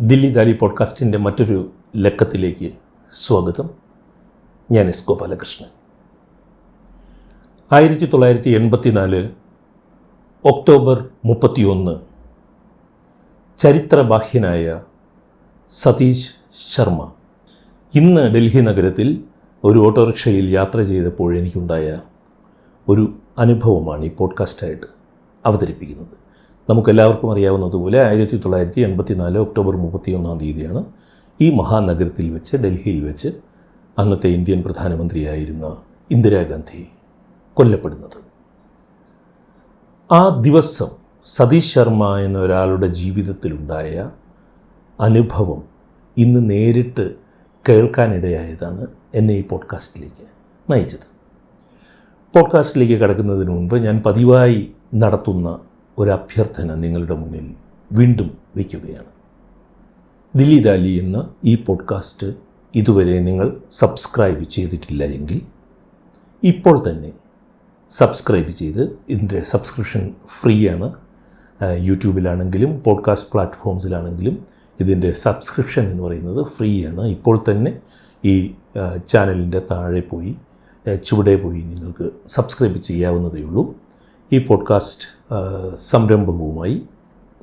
ദില്ലി ദാലി പോഡ്കാസ്റ്റിന്റെ മറ്റൊരു ലക്കത്തിലേക്ക് സ്വാഗതം. ഞാൻ എസ് ഗോപാലകൃഷ്ണൻ. ആയിരത്തി തൊള്ളായിരത്തി എൺപത്തിനാല് ഒക്ടോബർ മുപ്പത്തിയൊന്ന് ചരിത്രബാഹ്യനായ സതീഷ് ശർമ്മ. ഇന്ന് ഡൽഹി നഗരത്തിൽ ഒരു ഓട്ടോറിക്ഷയിൽ യാത്ര ചെയ്തപ്പോൾ എനിക്കുണ്ടായ ഒരു അനുഭവമാണ് ഈ പോഡ്കാസ്റ്റായിട്ട് അവതരിപ്പിക്കുന്നത്. നമുക്കെല്ലാവർക്കും അറിയാവുന്നതുപോലെ ആയിരത്തി തൊള്ളായിരത്തി എൺപത്തി നാല് ഒക്ടോബർ മുപ്പത്തിയൊന്നാം തീയതിയാണ് ഈ മഹാനഗരത്തിൽ വെച്ച് ഡൽഹിയിൽ വെച്ച് അന്നത്തെ ഇന്ത്യൻ പ്രധാനമന്ത്രിയായിരുന്ന ഇന്ദിരാഗാന്ധി കൊല്ലപ്പെടുന്നത്. ആ ദിവസം സതീഷ് ശർമ്മ എന്ന ഒരാളുടെ ജീവിതത്തിലുണ്ടായ അനുഭവം ഇന്ന് നേരിട്ട് കേൾക്കാനിടയായതാണ് എന്നെ ഈ പോഡ്കാസ്റ്റിലേക്ക് നയിച്ചത്. പോഡ്കാസ്റ്റിലേക്ക് കടക്കുന്നതിന് മുൻപ് ഞാൻ പതിവായി നടത്തുന്ന ഒരു അഭ്യർത്ഥന നിങ്ങളുടെ മുന്നിൽ വീണ്ടും വയ്ക്കുകയാണ്. ദില്ലി ദാലി എന്ന ഈ പോഡ്കാസ്റ്റ് ഇതുവരെ നിങ്ങൾ സബ്സ്ക്രൈബ് ചെയ്തിട്ടില്ല എങ്കിൽ ഇപ്പോൾ തന്നെ സബ്സ്ക്രൈബ് ചെയ്ത് ഇതിന്റെ സബ്സ്ക്രിപ്ഷൻ ഫ്രീ ആണ്. യൂട്യൂബിലാണെങ്കിലും പോഡ്കാസ്റ്റ് പ്ലാറ്റ്ഫോംസിലാണെങ്കിലും ഇതിന്റെ സബ്സ്ക്രിപ്ഷൻ എന്ന് പറയുന്നത് ഫ്രീ ആണ്. ഇപ്പോൾ തന്നെ ഈ ചാനലിന്റെ താഴെ പോയി ചുവടെ പോയി നിങ്ങൾക്ക് സബ്സ്ക്രൈബ് ചെയ്യാവുന്നതേ ഉള്ളൂ. ഈ പോഡ്കാസ്റ്റ് സംരംഭവുമായി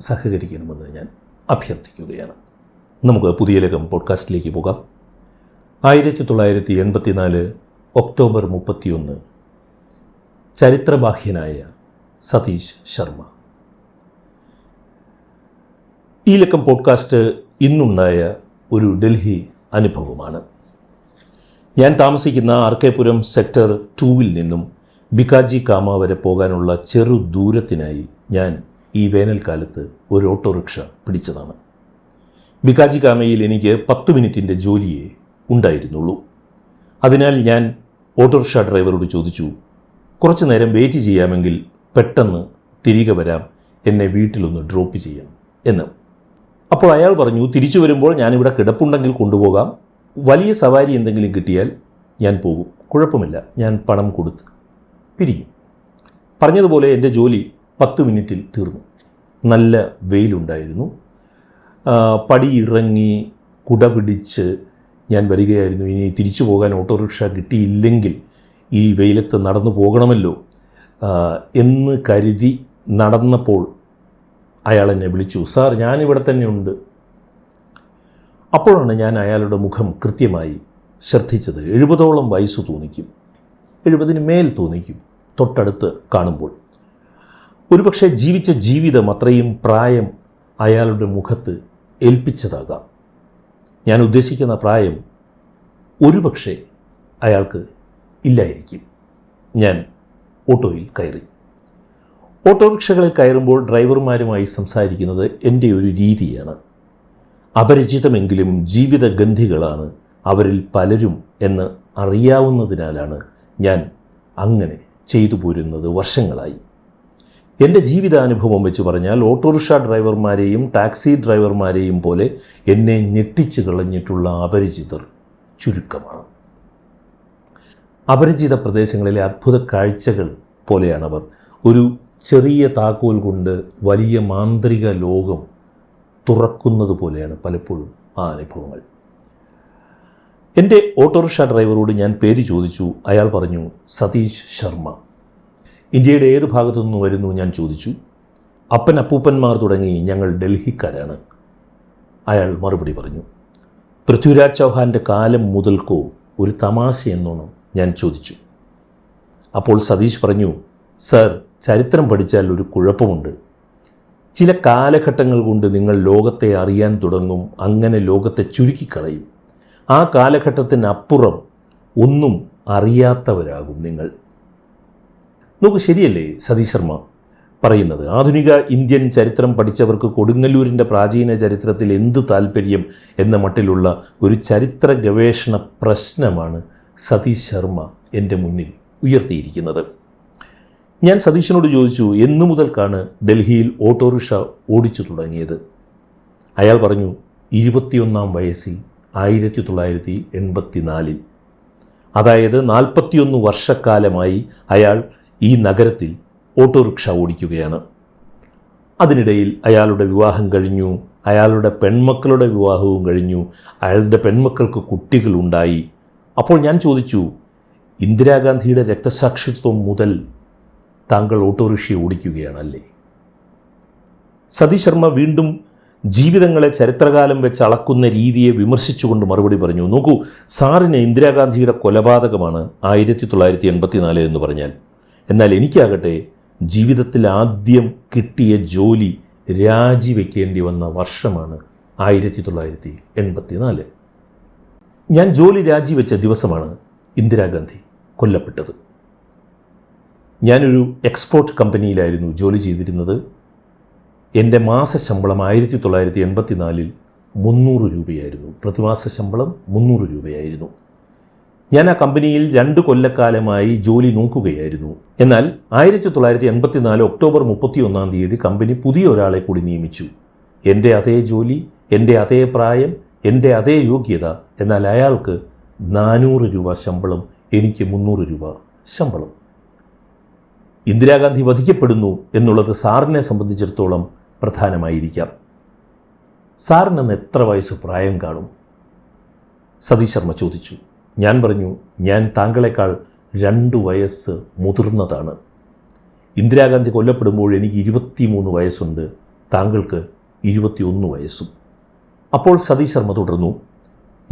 സഹകരിക്കണമെന്ന് ഞാൻ അഭ്യർത്ഥിക്കുകയാണ്. നമുക്ക് പുതിയ ലേഖം പോഡ്കാസ്റ്റിലേക്ക് പോകാം. ആയിരത്തി തൊള്ളായിരത്തി എൺപത്തിനാല് ഒക്ടോബർ മുപ്പത്തിയൊന്ന് ചരിത്രബാഹ്യനായ സതീഷ് ശർമ്മ. ഈ ലക്കം പോഡ്കാസ്റ്റ് ഇന്നുണ്ടായ ഒരു ഡൽഹി അനുഭവമാണ്. ഞാൻ താമസിക്കുന്ന ആർ കെ പുരം സെക്ടർ ടൂവിൽ നിന്നും ബിക്കാജി കാമ വരെ പോകാനുള്ള ചെറു ദൂരത്തിനായി ഞാൻ ഈ വേനൽക്കാലത്ത് ഒരു ഓട്ടോറിക്ഷ പിടിച്ചതാണ്. ബിക്കാജി കാമയിൽ എനിക്ക് പത്ത് മിനിറ്റിന്റെ ജോലിയേ ഉണ്ടായിരുന്നുള്ളൂ. അതിനാൽ ഞാൻ ഓട്ടോറിക്ഷ ഡ്രൈവറോട് ചോദിച്ചു കുറച്ച് നേരം വെയിറ്റ് ചെയ്യാമെങ്കിൽ പെട്ടെന്ന് തിരികെ വരാം എന്നെ വീട്ടിലൊന്ന് ഡ്രോപ്പ് ചെയ്യണം എന്ന്. അപ്പോൾ അയാൾ പറഞ്ഞു തിരിച്ചു വരുമ്പോൾ ഞാനിവിടെ കിടപ്പുണ്ടെങ്കിൽ കൊണ്ടുപോകാം. വലിയ സവാരി എന്തെങ്കിലും കിട്ടിയാൽ ഞാൻ പോകും. കുഴപ്പമില്ല ഞാൻ പണം കൊടുത്ത് പിരിയും. പറഞ്ഞതുപോലെ എന്റെ ജോലി പത്ത് മിനിറ്റിൽ തീർന്നു. നല്ല വെയിലുണ്ടായിരുന്നു. പടിയിറങ്ങി കുട പിടിച്ച് ഞാൻ വരികയായിരുന്നു. ഇനി തിരിച്ചു പോകാൻ ഓട്ടോറിക്ഷ കിട്ടിയില്ലെങ്കിൽ ഈ വെയിലത്ത് നടന്നു പോകണമല്ലോ എന്ന് കരുതി നടന്നപ്പോൾ അയാൾ എന്നെ വിളിച്ചു. സാർ ഞാനിവിടെ തന്നെ ഉണ്ട് അപ്പോഴാണ് ഞാൻ അയാളുടെ മുഖം കൃത്യമായി ശ്രദ്ധിച്ചത്. എഴുപതോളം വയസ്സ് തോന്നിക്കും. എഴുപതിന് മേൽ തോന്നിക്കും തൊട്ടടുത്ത് കാണുമ്പോൾ. ഒരുപക്ഷെ ജീവിച്ച ജീവിതം അത്രയും പ്രായം അയാളുടെ മുഖത്ത് ഏൽപ്പിച്ചതാകാം. ഞാൻ ഉദ്ദേശിക്കുന്ന പ്രായം ഒരുപക്ഷെ അയാൾക്ക് ഇല്ലായിരിക്കും. ഞാൻ ഓട്ടോയിൽ കയറി. ഓട്ടോറിക്ഷകളിൽ കയറുമ്പോൾ ഡ്രൈവർമാരുമായി സംസാരിക്കുന്നത് എന്റെ ഒരു രീതിയാണ്. അപരിചിതമെങ്കിലും ജീവിതഗന്ധികളാണ് അവരിൽ പലരും എന്ന് അറിയാവുന്നതിനാലാണ് ഞാൻ അങ്ങനെ ചെയ്തു പോരുന്നത് വർഷങ്ങളായി. എന്റെ ജീവിതാനുഭവം വെച്ച് പറഞ്ഞാൽ ഓട്ടോറിക്ഷ ഡ്രൈവർമാരെയും ടാക്സി ഡ്രൈവർമാരെയും പോലെ എന്നെ ഞെട്ടിച്ചു കളഞ്ഞിട്ടുള്ള അപരിചിതർ ചുരുക്കമാണ്. അപരിചിത പ്രദേശങ്ങളിലെ അത്ഭുത കാഴ്ചകൾ പോലെയാണവർ. ഒരു ചെറിയ താക്കോൽ കൊണ്ട് വലിയ മാന്ത്രിക ലോകം തുറക്കുന്നത് പോലെയാണ് പലപ്പോഴും ആ അനുഭവങ്ങൾ. എന്റെ ഓട്ടോറിക്ഷ ഡ്രൈവറോട് ഞാൻ പേര് ചോദിച്ചു. അയാൾ പറഞ്ഞു സതീഷ് ശർമ്മ. ഇന്ത്യയുടെ ഏത് ഭാഗത്തു നിന്ന് വരുന്നു ഞാൻ ചോദിച്ചു. അപ്പൻ അപ്പൂപ്പന്മാർ തുടങ്ങി ഞങ്ങൾ ഡൽഹിക്കാരാണ്. അയാൾ മറുപടി പറഞ്ഞു പൃഥ്വിരാജ് ചൗഹാന്റെ കാലം മുതൽക്കോ ഒരു തമാശ എന്നോണം ഞാൻ ചോദിച്ചു. അപ്പോൾ സതീഷ് പറഞ്ഞു സർ ചരിത്രം പഠിച്ചാൽ ഒരു കുഴപ്പമുണ്ട്. ചില കാലഘട്ടങ്ങൾ കൊണ്ട് നിങ്ങൾ ലോകത്തെ അറിയാൻ തുടങ്ങും അങ്ങനെ ലോകത്തെ ചുരുക്കിക്കളയും. ആ കാലഘട്ടത്തിനപ്പുറം ഒന്നും അറിയാത്തവരാകും നിങ്ങൾ. നോക്കൂ ശരിയല്ലേ സതീഷ് ശർമ്മ പറയുന്നത്? ആധുനിക ഇന്ത്യൻ ചരിത്രം പഠിച്ചവർക്ക് കൊടുങ്ങല്ലൂരിന്റെ പ്രാചീന ചരിത്രത്തിൽ എന്ത് താല്പര്യം എന്ന മട്ടിലുള്ള ഒരു ചരിത്ര ഗവേഷണ പ്രശ്നമാണ് സതീഷ് ശർമ്മ എന്റെ മുന്നിൽ ഉയർത്തിയിരിക്കുന്നത്. ഞാൻ സതീഷിനോട് ചോദിച്ചു എന്നു മുതൽക്കാണ് ഡൽഹിയിൽ ഓട്ടോറിക്ഷ ഓടിച്ചു തുടങ്ങിയത്? അയാൾ പറഞ്ഞു ഇരുപത്തിയൊന്നാം വയസ്സിൽ ആയിരത്തി തൊള്ളായിരത്തി എൺപത്തി നാലിൽ അതായത് നാൽപ്പത്തിയൊന്ന് വർഷക്കാലമായി അയാൾ ഈ നഗരത്തിൽ ഓട്ടോറിക്ഷ ഓടിക്കുകയാണ്. അതിനിടയിൽ അയാളുടെ വിവാഹം കഴിഞ്ഞു അയാളുടെ പെൺമക്കളുടെ വിവാഹവും കഴിഞ്ഞു അയാളുടെ പെൺമക്കൾക്ക് കുട്ടികളുണ്ടായി. അപ്പോൾ ഞാൻ ചോദിച്ചു ഇന്ദിരാഗാന്ധിയുടെ രക്തസാക്ഷിത്വം മുതൽ താങ്കൾ ഓട്ടോറിക്ഷ ഓടിക്കുകയാണല്ലേ? സതി ശർമ്മ വീണ്ടും ജീവിതങ്ങളെ ചരിത്രകാലം വെച്ച് അളക്കുന്ന രീതിയെ വിമർശിച്ചുകൊണ്ട് മറുപടി പറഞ്ഞു. നോക്കൂ സാറിന് ഇന്ദിരാഗാന്ധിയുടെ കൊലപാതകമാണ് ആയിരത്തി തൊള്ളായിരത്തി എൺപത്തിനാല് എന്ന് പറഞ്ഞാൽ. എന്നാൽ എനിക്കാകട്ടെ ജീവിതത്തിൽ ആദ്യം കിട്ടിയ ജോലി രാജിവെക്കേണ്ടി വന്ന വർഷമാണ് ആയിരത്തി തൊള്ളായിരത്തി എൺപത്തിനാല് ഞാൻ ജോലി രാജിവെച്ച ദിവസമാണ് ഇന്ദിരാഗാന്ധി കൊല്ലപ്പെട്ടത്. ഞാനൊരു എക്സ്പോർട്ട് കമ്പനിയിലായിരുന്നു ജോലി ചെയ്തിരുന്നത്. എന്റെ മാസശമ്പളം ആയിരത്തി തൊള്ളായിരത്തി എൺപത്തി നാലിൽ മുന്നൂറ് രൂപയായിരുന്നു. പ്രതിമാസ ശമ്പളം മുന്നൂറ് രൂപയായിരുന്നു. ഞാൻ ആ കമ്പനിയിൽ രണ്ട് കൊല്ലക്കാലമായി ജോലി നോക്കുകയായിരുന്നു. എന്നാൽ ആയിരത്തി തൊള്ളായിരത്തി എൺപത്തിനാല് ഒക്ടോബർ മുപ്പത്തി ഒന്നാം തീയതി കമ്പനി പുതിയ ഒരാളെ കൂടി നിയമിച്ചു. എന്റെ അതേ ജോലി എന്റെ അതേ പ്രായം എന്റെ അതേ യോഗ്യത എന്നാൽ അയാൾക്ക് നാനൂറ് രൂപ ശമ്പളം എനിക്ക് മുന്നൂറ് രൂപ ശമ്പളം. ഇന്ദിരാഗാന്ധി വധിക്കപ്പെടുന്നു എന്നുള്ളത് സാറിനെ സംബന്ധിച്ചിടത്തോളം പ്രധാനമായിരിക്കാം. സാറിന് എത്ര വയസ്സ് പ്രായം കാണും? സതീഷ് ശർമ്മ ചോദിച്ചു. ഞാൻ പറഞ്ഞു ഞാൻ താങ്കളെക്കാൾ രണ്ട് വയസ്സ് മുതിർന്നതാണ്. ഇന്ദിരാഗാന്ധി കൊല്ലപ്പെടുമ്പോൾ എനിക്ക് ഇരുപത്തിമൂന്ന് വയസ്സുണ്ട് താങ്കൾക്ക് ഇരുപത്തിയൊന്ന് വയസ്സും. അപ്പോൾ സതീഷ് ശർമ്മ തുടർന്നു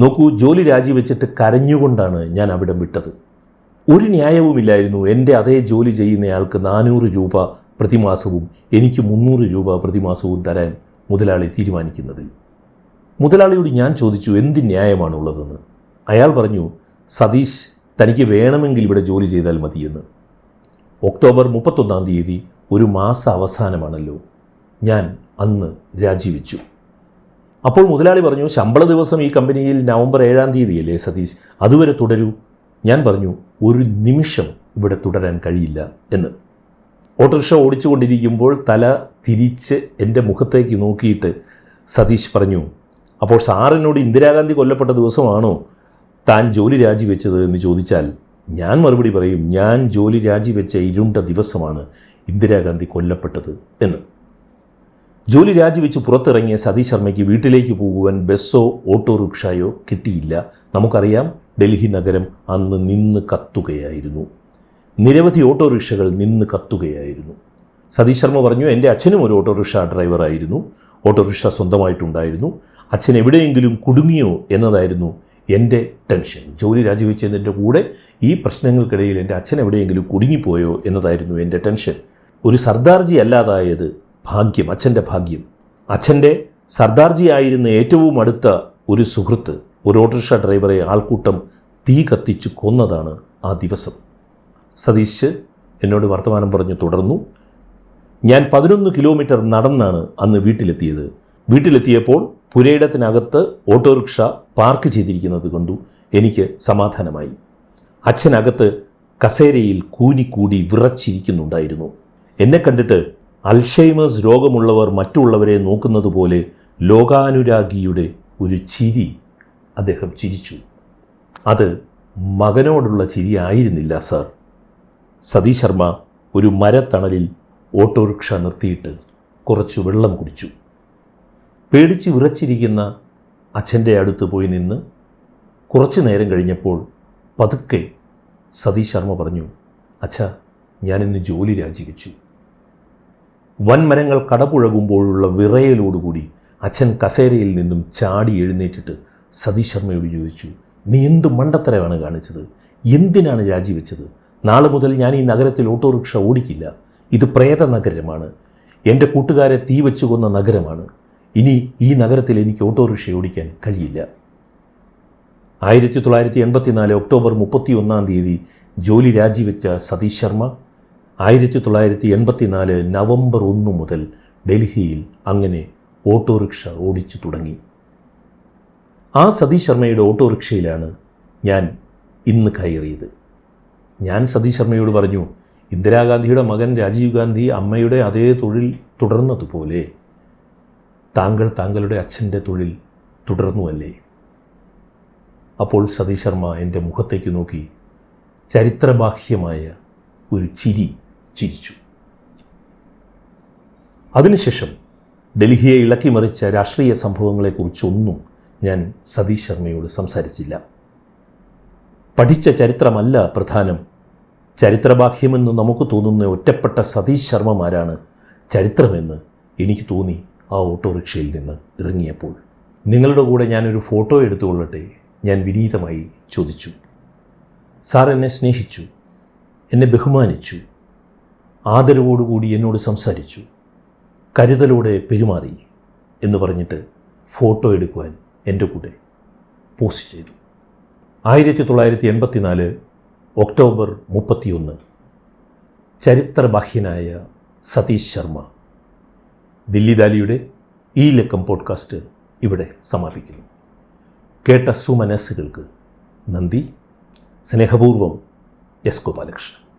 നോക്കൂ ജോലി രാജിവെച്ചിട്ട് കരഞ്ഞുകൊണ്ടാണ് ഞാൻ അവിടം വിട്ടത്. ഒരു ന്യായവുമില്ലായിരുന്നു എന്റെ അതേ ജോലി ചെയ്യുന്നയാൾക്ക് നാനൂറ് രൂപ പ്രതിമാസവും എനിക്ക് മുന്നൂറ് രൂപ പ്രതിമാസവും തരാൻ മുതലാളി തീരുമാനിക്കുന്നതിൽ മുതലാളിയോട് ഞാൻ ചോദിച്ചു എന്ത് ന്യായമാണുള്ളതെന്ന്? അയാൾ പറഞ്ഞു സതീഷ് തനിക്ക് വേണമെങ്കിൽ ഇവിടെ ജോലി ചെയ്താൽ മതിയെന്ന്. ഒക്ടോബർ മുപ്പത്തൊന്നാം തീയതി ഒരു മാസ അവസാനമാണല്ലോ ഞാൻ അന്ന് രാജിവെച്ചു. അപ്പോൾ മുതലാളി പറഞ്ഞു ശമ്പള ദിവസം ഈ കമ്പനിയിൽ നവംബർ ഏഴാം തീയതിയല്ലേ സതീഷ്? അതുവരെ തുടരൂ. ഞാൻ പറഞ്ഞു ഒരു നിമിഷം ഇവിടെ തുടരാൻ കഴിയില്ല എന്ന്. ഓട്ടോറിക്ഷ ഓടിച്ചുകൊണ്ടിരിക്കുമ്പോൾ തല തിരിച്ച് എന്റെ മുഖത്തേക്ക് നോക്കിയിട്ട് സതീഷ് പറഞ്ഞു അപ്പോൾ സാറിനോട് ഇന്ദിരാഗാന്ധി കൊല്ലപ്പെട്ട ദിവസമാണോ താൻ ജോലി രാജിവെച്ചത്? എന്ന് ചോദിച്ചാൽ ഞാൻ മറുപടി പറയും ഞാൻ ജോലി രാജിവെച്ച ഇരുണ്ട ദിവസമാണ് ഇന്ദിരാഗാന്ധി കൊല്ലപ്പെട്ടത് എന്ന്. ജോലി രാജിവെച്ച് പുറത്തിറങ്ങിയ സതീഷ് ശർമ്മയ്ക്ക് വീട്ടിലേക്ക് പോകുവാൻ ബസ്സോ ഓട്ടോറിക്ഷയോ കിട്ടിയില്ല. നമുക്കറിയാം ഡൽഹി നഗരം അന്ന് നിന്ന് കത്തുകയായിരുന്നു. നിരവധി ഓട്ടോറിക്ഷകൾ നിന്ന് കത്തുകയായിരുന്നു. സതീഷ് ശർമ്മ പറഞ്ഞു എന്റെ അച്ഛനും ഒരു ഓട്ടോറിക്ഷ ഡ്രൈവറായിരുന്നു. ഓട്ടോറിക്ഷ സ്വന്തമായിട്ടുണ്ടായിരുന്നു. അച്ഛൻ എവിടെയെങ്കിലും കുടുങ്ങിയോ എന്നതായിരുന്നു എന്റെ ടെൻഷൻ. ജോലി രാജിവെച്ചതിന്റെ കൂടെ ഈ പ്രശ്നങ്ങൾക്കിടയിൽ എന്റെ അച്ഛൻ എവിടെയെങ്കിലും കുടുങ്ങിപ്പോയോ എന്നതായിരുന്നു എന്റെ ടെൻഷൻ. ഒരു സർദാർജി അല്ലാതായത് ഭാഗ്യം അച്ഛന്റെ ഭാഗ്യം. അച്ഛന്റെ സർദാർജി ആയിരുന്ന ഏറ്റവും അടുത്ത ഒരു സുഹൃത്ത് ഒരു ഓട്ടോറിക്ഷ ഡ്രൈവറെ ആൾക്കൂട്ടം തീ കത്തിച്ച് കൊന്നതാണ് ആ ദിവസം. സതീഷ് എന്നോട് വർത്തമാനം പറഞ്ഞു തുടർന്നു. ഞാൻ പതിനൊന്ന് കിലോമീറ്റർ നടന്നാണ് അന്ന് വീട്ടിലെത്തിയത്. വീട്ടിലെത്തിയപ്പോൾ പുരയിടത്തിനകത്ത് ഓട്ടോറിക്ഷ പാർക്ക് ചെയ്തിരിക്കുന്നത് കണ്ടു. എനിക്ക് സമാധാനമായി. അച്ഛനകത്ത് കസേരയിൽ കൂനിക്കൂടി വിറച്ചിരിക്കുന്നുണ്ടായിരുന്നു. എന്നെ കണ്ടിട്ട് അൽഷൈമേഴ്സ് രോഗമുള്ളവർ മറ്റുള്ളവരെ നോക്കുന്നത് പോലെ ലോകാനുരാഗിയുടെ ഒരു ചിരി അദ്ദേഹം ചിരിച്ചു. അത് മകനോടുള്ള ചിരി ആയിരുന്നില്ല സാർ. സതീഷ് ശർമ്മ ഒരു മരത്തണലിൽ ഓട്ടോറിക്ഷ നിർത്തിയിട്ട് കുറച്ച് വെള്ളം കുടിച്ചു. പേടിച്ച് വിറച്ചിരിക്കുന്ന അച്ഛന്റെ അടുത്ത് പോയി നിന്ന് കുറച്ചു നേരം കഴിഞ്ഞപ്പോൾ പതുക്കെ സതീഷ് ശർമ്മ പറഞ്ഞു അച്ഛ ഞാനിന്ന് ജോലി രാജിവെച്ചു. വൻമരങ്ങൾ കടപുഴകുമ്പോഴുള്ള വിറയലോടുകൂടി അച്ഛൻ കസേരയിൽ നിന്നും ചാടി എഴുന്നേറ്റിട്ട് സതീഷ് ശർമ്മയോട് ചോദിച്ചു നീ എന്ത് മണ്ടത്തരമാണ് കാണിച്ചത്? എന്തിനാണ് രാജിവെച്ചത്? നാളെ മുതൽ ഞാൻ ഈ നഗരത്തിൽ ഓട്ടോറിക്ഷ ഓടിക്കില്ല. ഇത് പ്രേത നഗരമാണ്. എന്റെ കൂട്ടുകാരെ തീ വെച്ച് കൊന്ന നഗരമാണ്. ഇനി ഈ നഗരത്തിൽ എനിക്ക് ഓട്ടോറിക്ഷ ഓടിക്കാൻ കഴിയില്ല. ആയിരത്തി തൊള്ളായിരത്തി എൺപത്തിനാല് ഒക്ടോബർ മുപ്പത്തി ഒന്നാം തീയതി ജോലി രാജിവെച്ച സതീഷ് ശർമ്മ ആയിരത്തി തൊള്ളായിരത്തി എൺപത്തിനാല് നവംബർ ഒന്ന് മുതൽ ഡൽഹിയിൽ അങ്ങനെ ഓട്ടോറിക്ഷ ഓടിച്ചു തുടങ്ങി. ആ സതീഷ് ശർമ്മയുടെ ഓട്ടോറിക്ഷയിലാണ് ഞാൻ ഇന്ന് കയറിയത്. ഞാൻ സതീഷ് ശർമ്മയോട് പറഞ്ഞു ഇന്ദിരാഗാന്ധിയുടെ മകൻ രാജീവ് ഗാന്ധി അമ്മയുടെ അതേ തൊഴിൽ തുടർന്നതുപോലെ താങ്കൾ താങ്കളുടെ അച്ഛന്റെ തൊഴിൽ തുടർന്നുവല്ലേ? അപ്പോൾ സതീഷ് ശർമ്മ എന്റെ മുഖത്തേക്ക് നോക്കി ചരിത്രബാഹ്യമായ ഒരു ചിരി ചിരിച്ചു. അതിനുശേഷം ഡൽഹിയെ ഇളക്കിമറിച്ച രാഷ്ട്രീയ സംഭവങ്ങളെക്കുറിച്ചൊന്നും ഞാൻ സതീഷ് ശർമ്മയോട് സംസാരിച്ചില്ല. പഠിച്ച ചരിത്രമല്ല പ്രധാനം ചരിത്രബാഹ്യമെന്ന് നമുക്ക് തോന്നുന്ന ഒറ്റപ്പെട്ട സതീഷ് ശർമ്മമാരാണ് ചരിത്രമെന്ന് എനിക്ക് തോന്നി ആ ഓട്ടോറിക്ഷയിൽ നിന്ന് ഇറങ്ങിയപ്പോൾ. നിങ്ങളുടെ കൂടെ ഞാനൊരു ഫോട്ടോ എടുത്തുകൊള്ളട്ടെ ഞാൻ വിനീതമായി ചോദിച്ചു. സാർ എന്നെ സ്നേഹിച്ചു എന്നെ ബഹുമാനിച്ചു ആദരവോടുകൂടി എന്നോട് സംസാരിച്ചു കരുതലോടെ പെരുമാറി എന്ന് പറഞ്ഞിട്ട് ഫോട്ടോ എടുക്കുവാൻ എന്റെ കൂടെ പോസ്റ്റ് ചെയ്തു. ആയിരത്തി തൊള്ളായിരത്തി എൺപത്തിനാല് ഒക്ടോബർ മുപ്പത്തിയൊന്ന്. ചരിത്രബാഹ്യനായ സതീഷ് ശർമ്മ. ദില്ലി ദാലിയുടെ ഈ ലക്കം പോഡ്കാസ്റ്റ് ഇവിടെ സമാപിക്കുന്നു. കേട്ട സുമനസ്സുകൾക്ക് നന്ദി. സ്നേഹപൂർവം എസ് ഗോപാലകൃഷ്ണൻ.